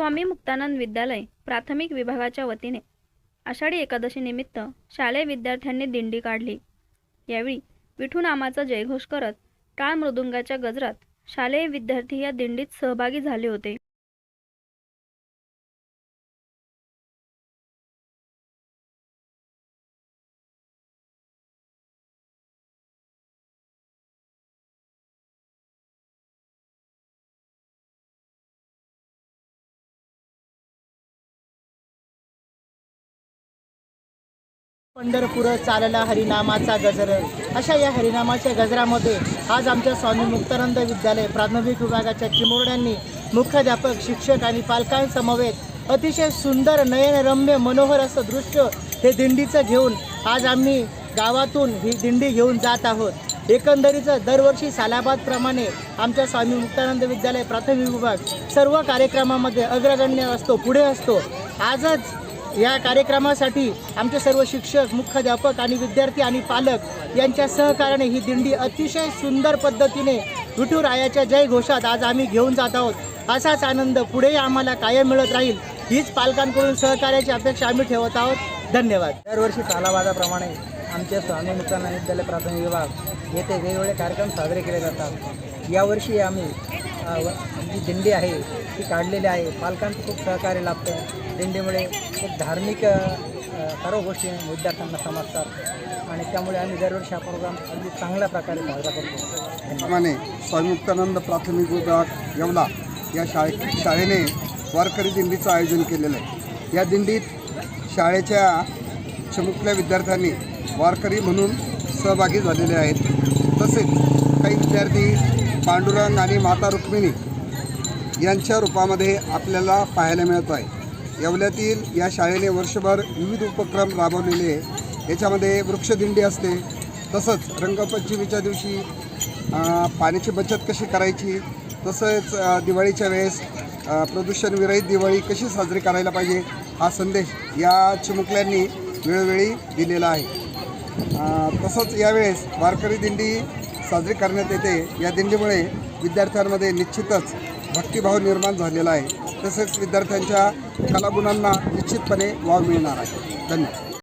स्वामी मुक्तानंद विद्यालय प्राथमिक विभागाच्या वतीने आषाढी एकादशीनिमित्त शालेय विद्यार्थ्यांनी दिंडी काढली. यावेळी विठू नामाचा जयघोष करत टाळ मृदुंगाच्या गजरात शालेय विद्यार्थी या दिंडीत सहभागी झाले होते. पंढरपूर चालला हरिनामाचा गजर. अशा या हरिनामाच्या गजरामध्ये आज आमच्या स्वामी मुक्तानंद विद्यालय प्राथमिक विभागाच्या चिमुरड्यांनी मुख्याध्यापक शिक्षक आणि पालकांसमवेत अतिशय सुंदर नयनरम्य मनोहर असं दृश्य हे दिंडीचं घेऊन आज आम्ही गावातून ही दिंडी घेऊन जात आहोत. एकंदरीचं दरवर्षी सालाबादप्रमाणे आमच्या स्वामी मुक्तानंद विद्यालय प्राथमिक विभाग सर्व कार्यक्रमामध्ये अग्रगण्य असतो पुढे असतो. आजच या कार्यक्रमासाठी आमचे सर्व शिक्षक मुख्याध्यापक आणि विद्यार्थी आणि पालक यांच्या सहकार्याने ही दिंडी अतिशय सुंदर पद्धतीने विठुरायाच्या जय घोषात आज आम्ही घेऊन जात आहोत. असाच आनंद पुढेही आम्हाला कायम मिळत राहील हीच पालकांकडून सहकार्याची अपेक्षा आम्ही ठेवत आहोत. धन्यवाद. दरवर्षी सालाबादाप्रमाणे आमच्या स्वामी मुक्तानंद विद्यालय प्राथमिक विभाग येथे वेगवेगळे कार्यक्रम साजरे केले जातात. यावर्षी आम्ही जी दिंडी आहे ती काढलेली आहे. पालकांचं खूप सहकार्य लाभतं. दिंडीमुळे खूप धार्मिक सर्व गोष्टी विद्यार्थ्यांना समजतात. आणि त्यामुळे आम्ही दरवर्षी हा प्रोग्राम अगदी चांगल्या प्रकारे साजरा करतो. त्याप्रमाणे स्वामी मुक्तानंद प्राथमिक विभाग येवला या शाळे शाळेने वारकरी दिंडीचं आयोजन केलेलं आहे. या दिंडीत शाळेच्या चमुकल्या विद्यार्थ्यांनी वारकरी म्हणून सहभागी झालेले आहेत. तसेच काही विद्यार्थी पांडुरंग आणि माता रुक्मिणी यांच्या रूपामध्ये आपल्याला पाहायला मिळत आहे. येवल्यातील या शाळेने वर्षभर विविध उपक्रम राबवलेले आहे याच्यामध्ये वृक्षदिंडी असते तसंच रंगपंचमीच्या दिवशी पाण्याची बचत कशी करायची तसंच दिवाळीच्या वेळेस प्रदूषण विरहित दिवाळी कशी साजरी करायला पाहिजे हा संदेश या चिमुकल्यांनी वेळोवेळी दिलेला आहे. तसंच यावेळेस वारकरी दिंडी साजरी करण्यात येते. या दिंडीमुळे विद्यार्थ्यांमध्ये निश्चितच भक्तिभाव निर्माण झालेला आहे. तसेच विद्यार्थ्यांच्या कलागुणांना निश्चितपणे वाव मिळणार आहे. धन्यवाद.